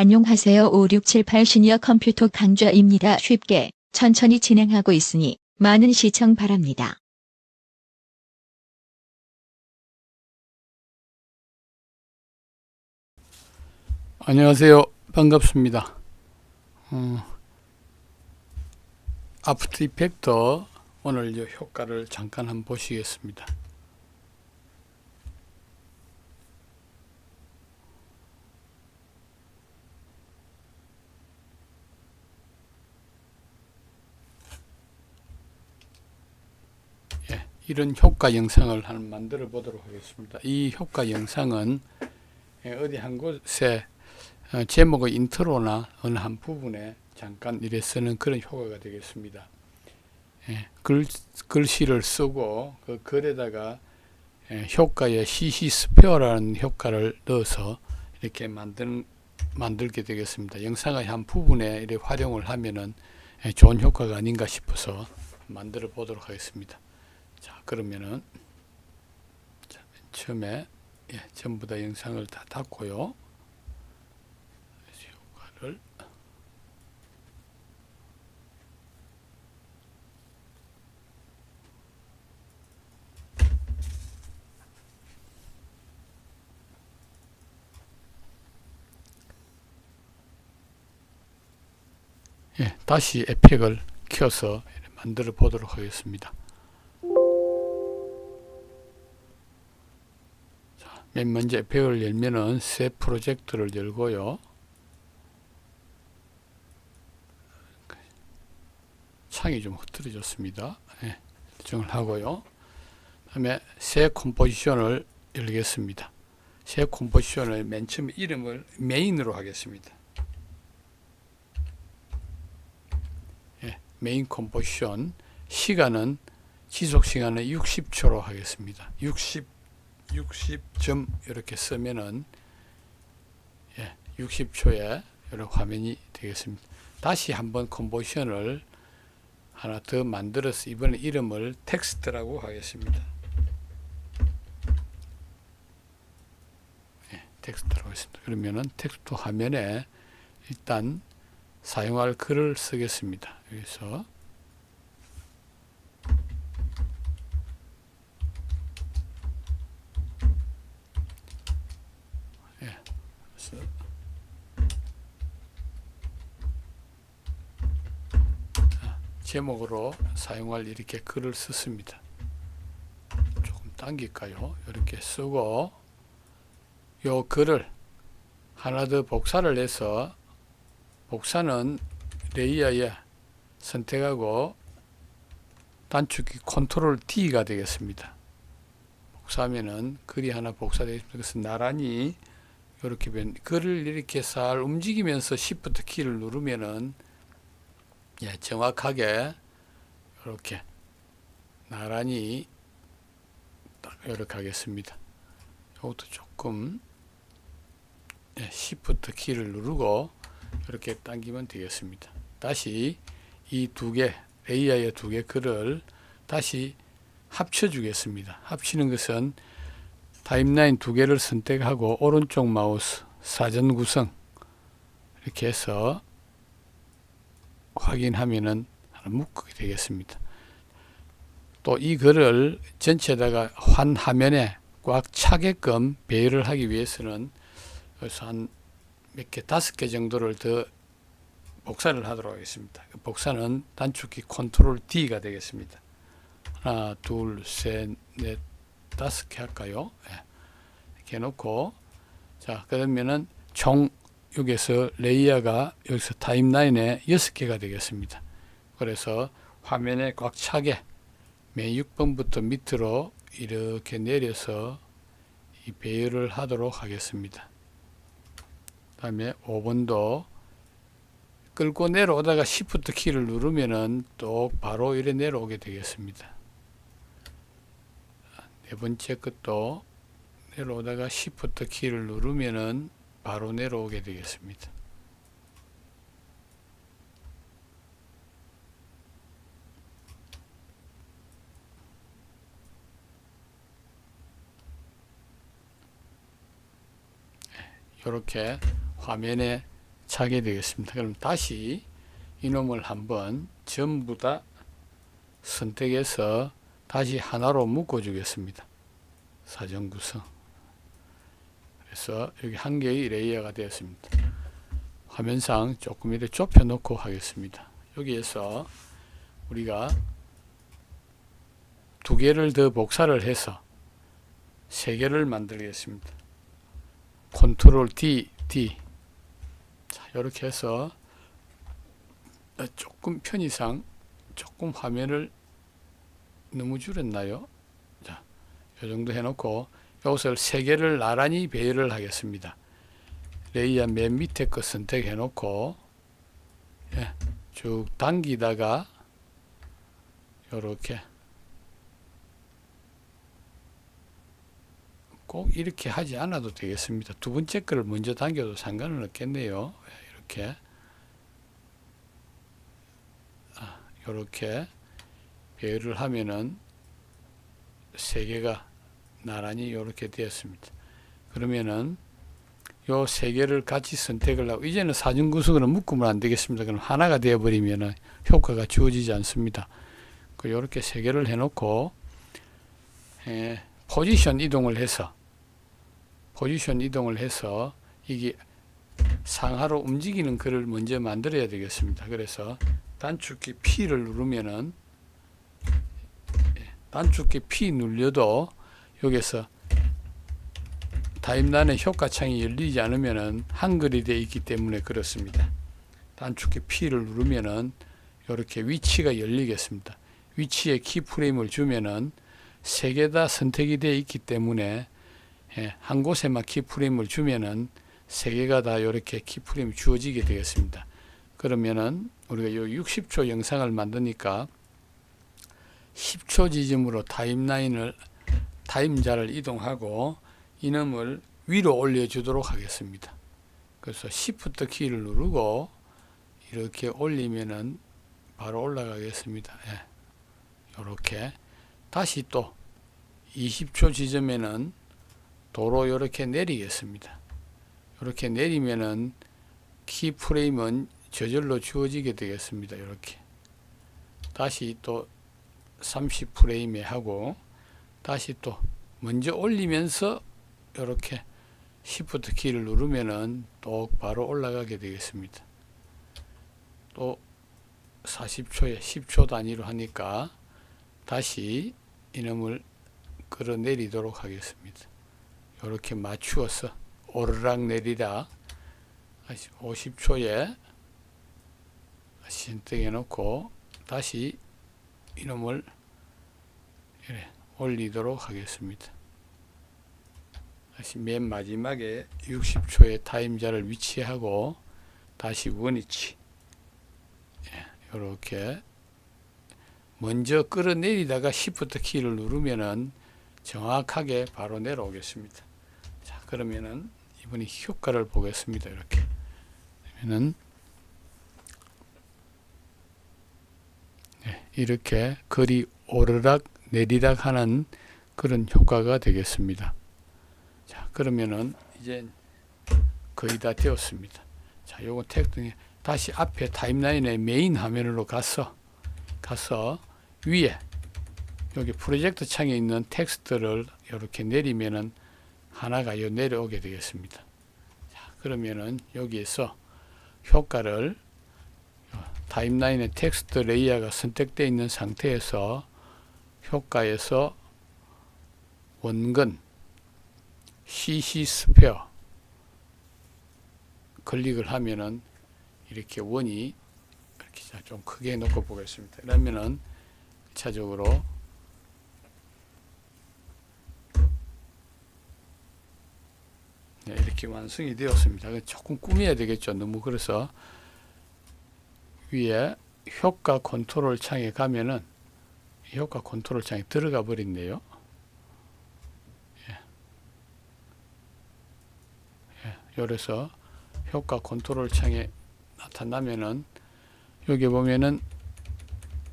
안녕하세요. 5678 시니어 컴퓨터 강좌입니다. 쉽게, 천천히 진행하고 있으니 많은 시청 바랍니다. 안녕하세요. 반갑습니다. 어, 아프터 이펙터 오늘 이 효과를 잠깐 한번 보시겠습니다. 예, 이런 효과 영상을 한 만들어 보도록 하겠습니다. 이 효과 영상은 예, 어디 한 곳에 어, 제목의 인트로나 어느 한 부분에 잠깐 이래 쓰는 그런 효과가 되겠습니다. 예, 글, 글씨를 쓰고 그 글에다가 예, 효과에 CC 스페어라는 효과를 넣어서 이렇게 만든, 만들게 되겠습니다. 영상의 한 부분에 이렇게 활용을 하면은 예, 좋은 효과가 아닌가 싶어서 만들어 보도록 하겠습니다. 자, 그러면은 자, 맨 처음에 예, 전부 다 영상을 다 닫고요. 효과를 예, 다시 에펙을 켜서 만들어 보도록 하겠습니다. 먼저 에펙을 열면은 새 프로젝트를 열고요. 창이 좀 흐트러졌습니다. 예, 설정을 하고요. 다음에 새 컴포지션을 열겠습니다. 새 컴포지션을 맨 처음 이름을 메인으로 하겠습니다. 예, 메인 컴포지션 시간은 지속 시간은 60초로 하겠습니다. 60 60점 이렇게 쓰면은 예, 60초에 이런 화면이 되겠습니다. 다시 한번 컴포지션을 하나 더 만들어서 이번에 이름을 텍스트라고 하겠습니다. 예, 텍스트라고 했습니다. 그러면은 텍스트 화면에 일단 사용할 글을 쓰겠습니다. 여기서 예, 그래서 제목으로 사용할 이렇게 글을 썼습니다. 조금 당길까요? 이렇게 쓰고 요 글을 하나 더 복사를 해서 복사는 레이어에 선택하고 단축키 컨트롤 D가 되겠습니다. 복사하면은 글이 하나 복사되겠습니다. 그래서 나란히 이렇게 변 글을 이렇게 살 움직이면서 Shift 키를 누르면은 예, 정확하게 이렇게 나란히 딱 이렇게 하겠습니다. 이것도 조금 예, Shift 키를 누르고 이렇게 당기면 되겠습니다. 다시 이 두 개, 레이어의 두 개 글을 다시 합쳐 주겠습니다. 합치는 것은 타임라인 두 개를 선택하고 오른쪽 마우스 사전 구성 이렇게 해서 확인하면은 하나 묶게 되겠습니다. 또 이 글을 전체에다가 환 화면에 꽉 차게끔 배열을 하기 위해서는 그래서 한 몇 개, 다섯 개 정도를 더 복사를 하도록 하겠습니다. 그 복사는 단축키 컨트롤 D가 되겠습니다. 하나, 둘, 셋, 넷, 다섯 개 할까요? 예. 이렇게 해놓고 자 그러면은 총 여기서 레이어가 여기서 타임라인에 6개가 되겠습니다. 그래서 화면에 꽉 차게 맨 6번부터 밑으로 이렇게 내려서 이 배열을 하도록 하겠습니다. 다음에 5번도 끌고 내려오다가 Shift 키를 누르면은 또 바로 이래 내려오게 되겠습니다. 네 번째 것도 내려오다가 Shift 키를 누르면은 바로 내려오게 되겠습니다. 이렇게 화면에 차게 되겠습니다. 그럼 다시 이놈을 한번 전부 다 선택해서 다시 하나로 묶어 주겠습니다. 사전 구성. 그래서 여기 한 개의 레이어가 되었습니다. 화면상 조금 이렇게 좁혀 놓고 하겠습니다. 여기에서 우리가 두 개를 더 복사를 해서 세 개를 만들겠습니다. 컨트롤 D, D. 자, 이렇게 해서 어, 조금 편의상 조금 화면을 너무 줄였나요? 자, 이 정도 해놓고 이것을 세 개를 나란히 배열을 하겠습니다. 레이어 맨 밑에 거 선택해 놓고 예, 쭉 당기다가 이렇게 꼭 이렇게 하지 않아도 되겠습니다. 두 번째 거를 먼저 당겨도 상관은 없겠네요. 예, 이렇게 아, 이렇게 배열을 하면은 세 개가 나란히 이렇게 되었습니다. 그러면은 요 세 개를 같이 선택을 하고 이제는 사진 구석으로 묶으면 안 되겠습니다. 그럼 하나가 되어 버리면은 효과가 주어지지 않습니다. 그 이렇게 세 개를 해놓고 예, 포지션 이동을 해서 포지션 이동을 해서 이게 상하로 움직이는 글을 먼저 만들어야 되겠습니다. 그래서 단축키 P를 누르면은 예, 단축키 P 눌려도 여기서 타임란의 효과창이 열리지 않으면은 한글이 되어 있기 때문에 그렇습니다. 단축키 P를 누르면은 이렇게 위치가 열리겠습니다. 위치에 키프레임을 주면은 세 개 다 선택이 되어 있기 때문에 예, 한 곳에만 키프레임을 주면은 세 개가 다 이렇게 키프레임이 주어지게 되겠습니다. 그러면은 우리가 요 60초 영상을 만드니까 10초 지점으로 타임라인을 타임자를 이동하고 이놈을 위로 올려주도록 하겠습니다. 그래서 Shift 키를 누르고 이렇게 올리면은 바로 올라가겠습니다. 예. 이렇게 다시 또 20초 지점에는 도로 이렇게 내리겠습니다. 이렇게 내리면은 키 프레임은 저절로 주어지게 되겠습니다. 이렇게 다시 또 30 프레임에 하고 다시 또 먼저 올리면서 이렇게 Shift 키를 누르면은 또 바로 올라가게 되겠습니다. 또 40초에 10초 단위로 하니까 다시 이놈을 끌어내리도록 하겠습니다. 이렇게 맞추어서 오르락 내리락 50초에 선택해 놓고 다시 이놈을 이래 올리도록 하겠습니다. 다시 맨 마지막에 60초의 타임자를 위치하고 다시 원위치 이렇게 먼저 끌어내리다가 Shift 키를 누르면은 정확하게 바로 내려오겠습니다. 자 그러면은 이번에 효과를 보겠습니다. 이렇게 그러면은 네, 이렇게 글이 오르락 내리락 하는 그런 효과가 되겠습니다. 자 그러면은 이제 거의 다 되었습니다. 자 요거 텍스트 다시 앞에 타임라인의 메인 화면으로 가서 가서 위에 여기 프로젝트 창에 있는 텍스트를 이렇게 내리면은 하나가 요 내려오게 되겠습니다. 자, 그러면은 여기에서 효과를 타임라인의 텍스트 레이어가 선택되어 있는 상태에서 효과에서 원근 CC 스페어 클릭을 하면은 이렇게 원이 이렇게 자, 좀 크게 놓고 보겠습니다. 그러면은 차적으로 네, 이렇게 완성이 되었습니다. 조금 꾸며야 되겠죠. 너무 그래서 위에 효과 컨트롤 창에 가면은 효과 컨트롤 창에 들어가 버렸네요. 예. 예, 그래서 효과 컨트롤 창에 나타나면은 여기 보면은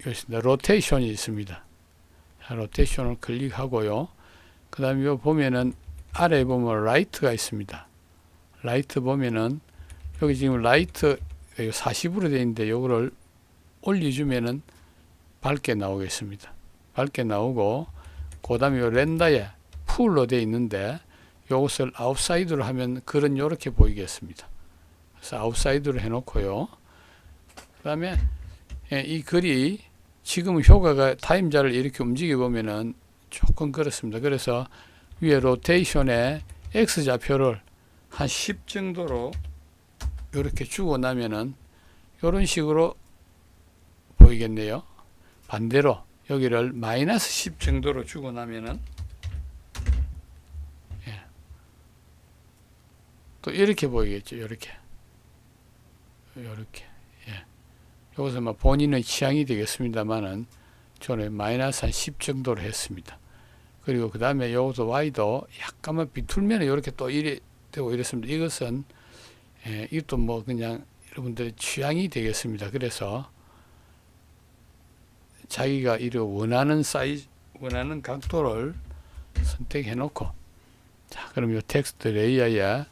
여기 있습니다. 로테이션이 있습니다. 자, 로테이션을 클릭하고요. 그 다음에 요 보면은 아래에 보면 라이트가 있습니다. 라이트 보면은 여기 지금 라이트 40으로 되어 있는데 요거를 올려주면은 밝게 나오겠습니다. 밝게 나오고 그 다음에 요 렌더에 풀로 되어 있는데 요것을 아웃사이드로 하면 글은 요렇게 보이겠습니다. 그래서 아웃사이드로 해놓고요. 그 다음에 예, 이 글이 지금 효과가 타임자를 이렇게 움직여 보면은 조금 그렇습니다. 그래서 위에 로테이션에 X좌표를 한 10 정도로 이렇게 주고 나면은 이런 식으로 보이겠네요. 반대로 여기를 마이너스 10 정도로 주고 나면은 예. 또 이렇게 보이겠죠. 이렇게 이렇게 예. 이것은 뭐 본인의 취향이 되겠습니다만은 저는 마이너스 한 10 정도로 했습니다. 그리고 그 다음에 요것도 Y도 약간만 비틀면 이렇게 또 이래 되고 이렇습니다. 이것은 예, 이것도 뭐 그냥 여러분들의 취향이 되겠습니다. 그래서 자기가 이를 원하는 사이즈, 원하는 각도를 선택해 놓고 자, 그럼 이 텍스트 레이어에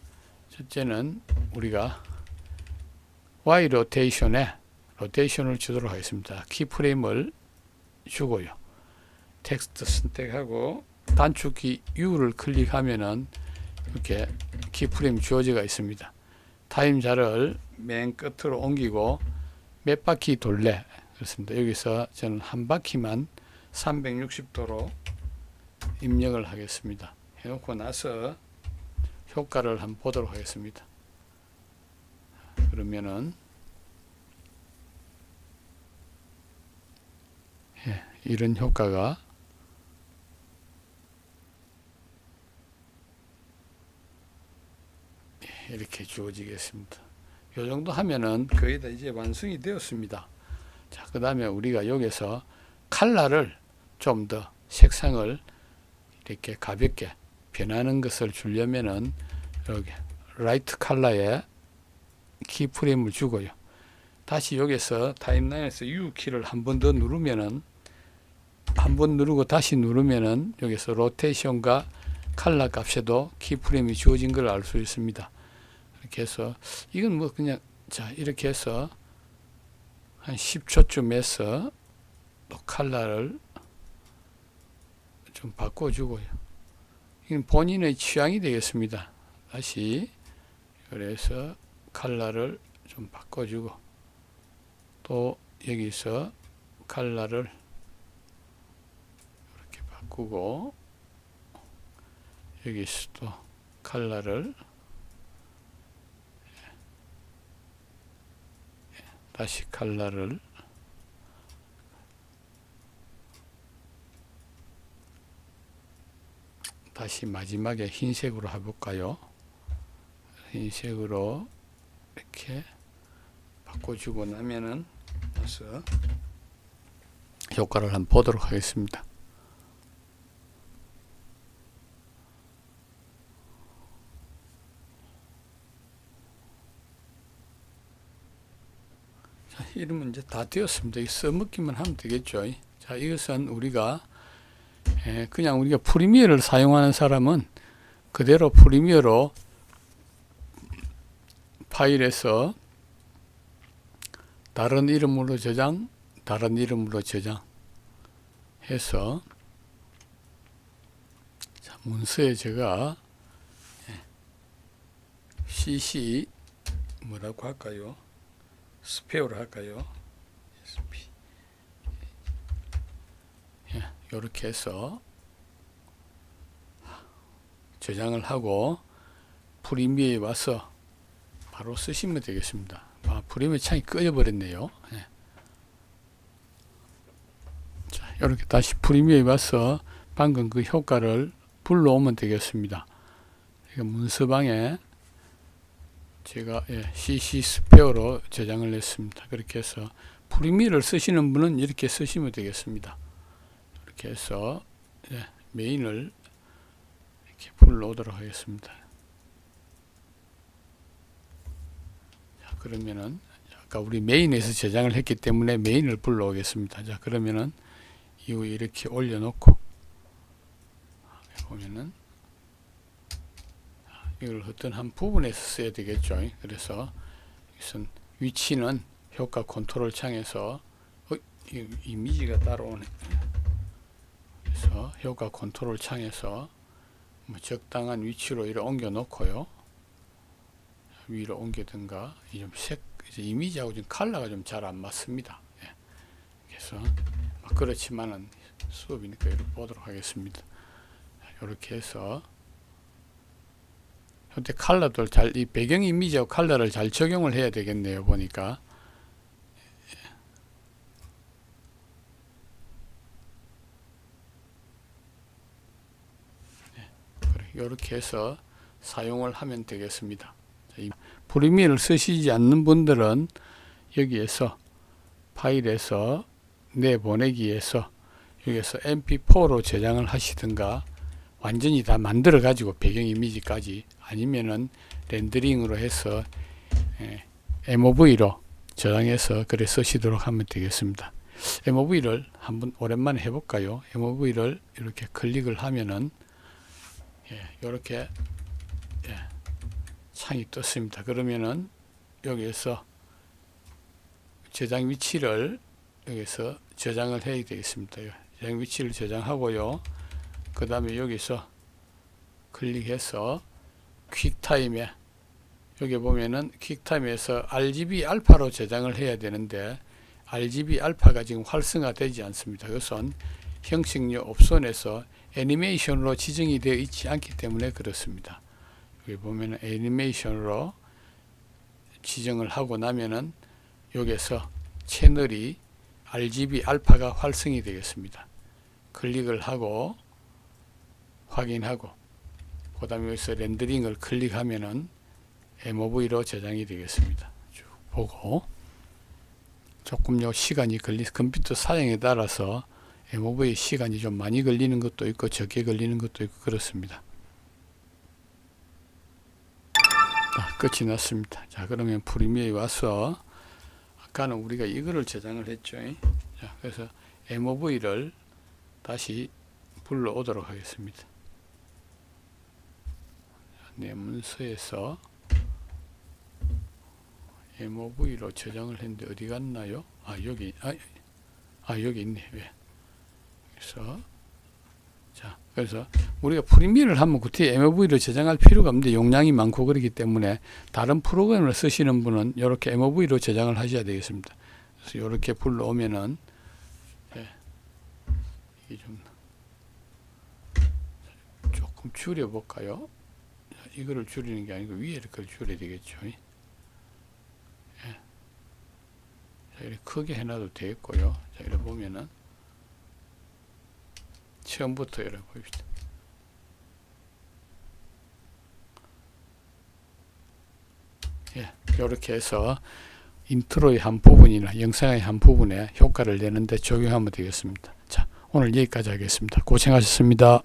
첫째는 우리가 Y 로테이션에 로테이션을 주도록 하겠습니다. 키프레임을 주고요. 텍스트 선택하고 단축키 U를 클릭하면은 이렇게 키프레임 주어지가 있습니다. 타임자를 맨 끝으로 옮기고 몇 바퀴 돌래 그렇습니다. 여기서 저는 한 바퀴만 360도로 입력을 하겠습니다. 해놓고 나서 효과를 한번 보도록 하겠습니다. 그러면은 예, 이런 효과가 예, 이렇게 주어지겠습니다. 요 정도 하면은 거의 다 이제 완성이 되었습니다. 자, 그 다음에 우리가 여기서 칼라를 좀 더 색상을 이렇게 가볍게 변하는 것을 주려면은 여기 라이트 칼라에 키프레임을 주고요. 다시 여기서 타임라인에서 U 키를 한 번 더 누르면은 한 번 누르고 다시 누르면은 여기서 로테이션과 칼라 값에도 키프레임이 주어진 걸 알 수 있습니다. 이렇게 해서 이건 뭐 그냥 자 이렇게 해서 한 10초쯤 해서 또 칼라를 좀 바꿔주고요. 이건 본인의 취향이 되겠습니다. 다시 그래서 칼라를 좀 바꿔주고 또 여기서 칼라를 이렇게 바꾸고 여기서 또 칼라를 다시 칼라를 다시 마지막에 흰색으로 해볼까요? 흰색으로 이렇게 바꿔주고 나면은 나서 효과를 한번 보도록 하겠습니다. 이러면 이제 다 되었습니다. 이 써먹기만 하면 되겠죠. 자, 이것은 우리가 에, 그냥 우리가 프리미어를 사용하는 사람은 그대로 프리미어로 파일에서 다른 이름으로 저장, 다른 이름으로 저장 해서 자, 문서에 제가 예, cc 뭐라고 할까요? 스페어로 할까요? SP. 예, 이렇게 해서 저장을 하고 프리미어에 와서 바로 쓰시면 되겠습니다. 아, 프리미어 창이 꺼져버렸네요. 예. 자, 이렇게 다시 프리미어에 와서 방금 그 효과를 불러오면 되겠습니다. 문서방에 제가 예, CC 스페어로 저장을 했습니다. 그렇게 해서 프리미어를 쓰시는 분은 이렇게 쓰시면 되겠습니다. 이렇게 해서 예, 메인을 이렇게 불러오도록 하겠습니다. 자, 그러면은 아까 우리 메인에서 저장을 했기 때문에 메인을 불러오겠습니다. 자, 그러면은 이후 이렇게 올려놓고 보면은 이걸 어떤 한 부분에서 써야 되겠죠. 그래서 우선 위치는 효과 컨트롤 창에서 어, 이, 이미지가 따라오네. 그래서 효과 컨트롤 창에서 뭐 적당한 위치로 이렇게 옮겨 놓고요. 위로 옮기든가 이좀 색, 이제 이미지하고 좀 컬러가 좀 잘 안 맞습니다. 예. 그래서 뭐 그렇지만은 수업이니까 이렇게 보도록 하겠습니다. 이렇게 해서 현재 컬러도 잘 이 배경 이미지하고 컬러를 잘 적용을 해야 되겠네요. 보니까 이렇게 해서 사용을 하면 되겠습니다. 프리미어를 쓰시지 않는 분들은 여기에서 파일에서 내보내기에서 여기에서 mp4로 저장을 하시든가 완전히 다 만들어 가지고 배경 이미지까지 아니면은 렌더링으로 해서 예, MOV로 저장해서 그래 쓰시도록 하면 되겠습니다. MOV를 한번 오랜만에 해볼까요? MOV를 이렇게 클릭을 하면은 예, 이렇게 예, 창이 떴습니다. 그러면은 여기에서 저장 위치를 여기서 저장을 해야 되겠습니다. 저장 위치를 저장하고요. 그 다음에 여기서 클릭해서 퀵타임에 여기 보면은 퀵타임에서 RGB 알파로 저장을 해야 되는데 RGB 알파가 지금 활성화되지 않습니다. 그것은 형식료 옵션에서 애니메이션으로 지정이 되어 있지 않기 때문에 그렇습니다. 여기 보면은 애니메이션으로 지정을 하고 나면은 여기서 채널이 RGB 알파가 활성이 되겠습니다. 클릭을 하고 확인하고 그 다음에 여기서 렌더링을 클릭하면은 MOV로 저장이 되겠습니다. 쭉 보고 조금 요 시간이 걸리 컴퓨터 사양에 따라서 MOV 시간이 좀 많이 걸리는 것도 있고 적게 걸리는 것도 있고 그렇습니다. 자, 끝이 났습니다. 자, 그러면 프리미어에 와서 아까는 우리가 이거를 저장을 했죠. 자, 그래서 MOV를 다시 불러오도록 하겠습니다. 내 문서에서 MOV로 저장을 했는데 어디 갔나요? 아 여기 아, 아 여기 있네 왜? 그래서 자 그래서 우리가 프리미어를 하면 그때 MOV를 저장할 필요가 없는데 용량이 많고 그렇기 때문에 다른 프로그램을 쓰시는 분은 이렇게 MOV로 저장을 하셔야 되겠습니다. 그래서 이렇게 불러오면은 예, 이게 좀 조금 줄여 볼까요? 이거를 줄이는 게 아니고 위에 이렇게 줄여야 되겠죠. 예. 자, 이렇게 크게 해놔도 되겠고요. 자, 이렇게 보면은 처음부터 이렇게 봅시다. 예, 이렇게 해서 인트로의 한 부분이나 영상의 한 부분에 효과를 내는데 적용하면 되겠습니다. 자, 오늘 여기까지 하겠습니다. 고생하셨습니다.